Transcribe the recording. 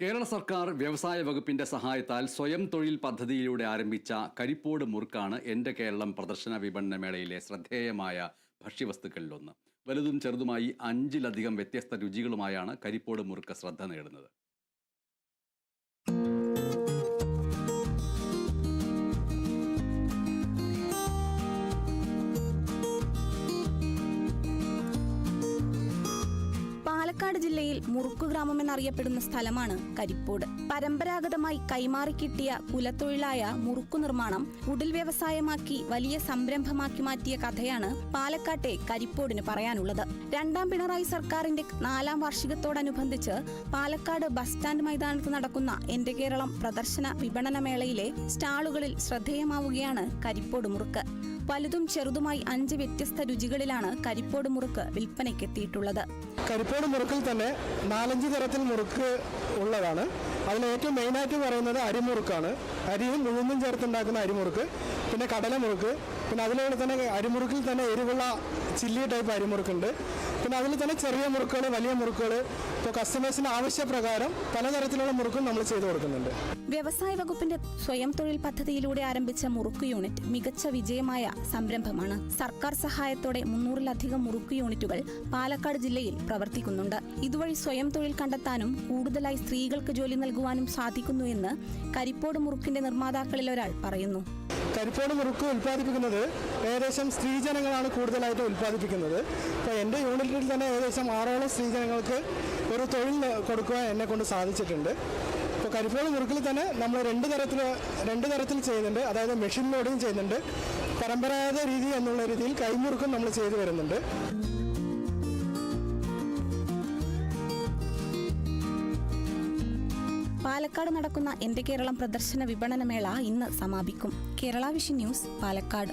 കേരള സർക്കാർ വ്യവസായ വകുപ്പിന്റെ സഹായത്താൽ സ്വയം തൊഴിൽ പദ്ധതിയിലൂടെ ആരംഭിച്ച കരിപ്പോട് മുറുക്കാണ് എന്റെ കേരളം പ്രദർശന വിപണന മേളയിലെ ശ്രദ്ധേയമായ ഭക്ഷ്യവസ്തുക്കളിലൊന്ന്. വലുതും ചെറുതുമായി അഞ്ചിലധികം വ്യത്യസ്ത രുചികളുമായാണ് കരിപ്പോട് മുറുക്ക് ശ്രദ്ധ നേടുന്നത്. പാലക്കാട് ജില്ലയിൽ മുറുക്കു ഗ്രാമം എന്നറിയപ്പെടുന്ന സ്ഥലമാണ് കരിപ്പോട്. പരമ്പരാഗതമായി കൈമാറി കിട്ടിയ കുലത്തൊഴിലായ മുറുക്കു നിർമ്മാണം കുടിൽ വ്യവസായമാക്കി വലിയ സംരംഭമാക്കി മാറ്റിയ കഥയാണ് പാലക്കാട്ടെ കരിപ്പോടിന് പറയാനുള്ളത്. രണ്ടാം പിണറായി സർക്കാരിന്റെ നാലാം വാർഷികത്തോടനുബന്ധിച്ച് പാലക്കാട് ബസ് സ്റ്റാൻഡ് മൈതാനത്ത് നടക്കുന്ന എന്റെ കേരളം പ്രദർശന വിപണന മേളയിലെ സ്റ്റാളുകളിൽ ശ്രദ്ധേയമാവുകയാണ് കരിപ്പോട് മുറുക്ക്. വലുതും ചെറുതുമായി അഞ്ച് വ്യത്യസ്ത രുചികളിലാണ് കരിപ്പോട് മുറുക്ക് വിൽപ്പനയ്ക്കെത്തിയിട്ടുള്ളത്. കരിപ്പോട് തന്നെ നാലഞ്ച് തരത്തിൽ മുറുക്ക് ഉള്ളതാണ്. അതിൽ ഏറ്റവും മെയിനായിട്ട് പറയുന്നത് അരിമുറുക്കാണ്. അരിയും ഉഴുന്നും ചേർത്തുണ്ടാക്കുന്ന അരിമുറുക്ക് പിന്നെ കടലമുറുക്ക് പിന്നെ അതിലൂടെ തന്നെ അരിമുറുക്കിൽ തന്നെ എരിവുള്ള ചില്ലി ടൈപ്പ് അരിമുറുക്കുണ്ട്. പിന്നെ അതിൽ തന്നെ ചെറിയ മുറുക്കുകൾ വലിയ മുറുക്കുകൾ ഇപ്പോൾ കസ്റ്റമേഴ്സിന് ആവശ്യപ്രകാരം പലതരത്തിലുള്ള മുറുക്കും നമ്മൾ ചെയ്തു കൊടുക്കുന്നുണ്ട്. വ്യവസായ വകുപ്പിന്റെ സ്വയം തൊഴിൽ പദ്ധതിയിലൂടെ ആരംഭിച്ച മുറുക്ക് യൂണിറ്റ് മികച്ച വിജയമായ സംരംഭമാണ്. സർക്കാർ സഹായത്തോടെ മുന്നൂറിലധികം മുറുക്ക് യൂണിറ്റുകൾ പാലക്കാട് ജില്ലയിൽ പ്രവർത്തിക്കുന്നുണ്ട്. ഇതുവഴി സ്വയം തൊഴിൽ കണ്ടെത്താനും കൂടുതലായി സ്ത്രീകൾക്ക് ജോലി നൽകുവാനും സാധിക്കുന്നു എന്ന് കരിപ്പോട് മുറുക്കിന്റെ നിർമ്മാതാക്കളിൽ ഒരാൾ പറയുന്നു. കരിപ്പോട് മുറുക്ക് ഉൽപ്പാദിപ്പിക്കുന്നത് ഏകദേശം സ്ത്രീജനങ്ങളാണ് കൂടുതലായിട്ട് ഉൽപ്പാദിപ്പിക്കുന്നത്. അപ്പോൾ എന്റെ യൂണിറ്റിൽ തന്നെ ഏകദേശം ആറോളം സ്ത്രീജനങ്ങൾക്ക് ഒരു തൊഴിൽ കൊടുക്കുവാൻ എന്നെ കൊണ്ട് സാധിച്ചിട്ടുണ്ട്. ഇപ്പോൾ കരിപ്പോട് മുറുക്കിൽ തന്നെ നമ്മൾ രണ്ട് തരത്തിൽ രണ്ട് തരത്തിൽ ചെയ്യുന്നുണ്ട്. അതായത് മെഷീൻ ലോഡിങ് ചെയ്യുന്നുണ്ട്. പരമ്പരാഗത രീതി എന്നുള്ള രീതിയിൽ കൈമുറുക്കും നമ്മൾ ചെയ്തു വരുന്നുണ്ട്. പാലക്കാട് നടക്കുന്ന എന്റെ കേരളം പ്രദർശന വിപണനമേള ഇന്ന് സമാപിക്കും. Kerala vision news Palakkad.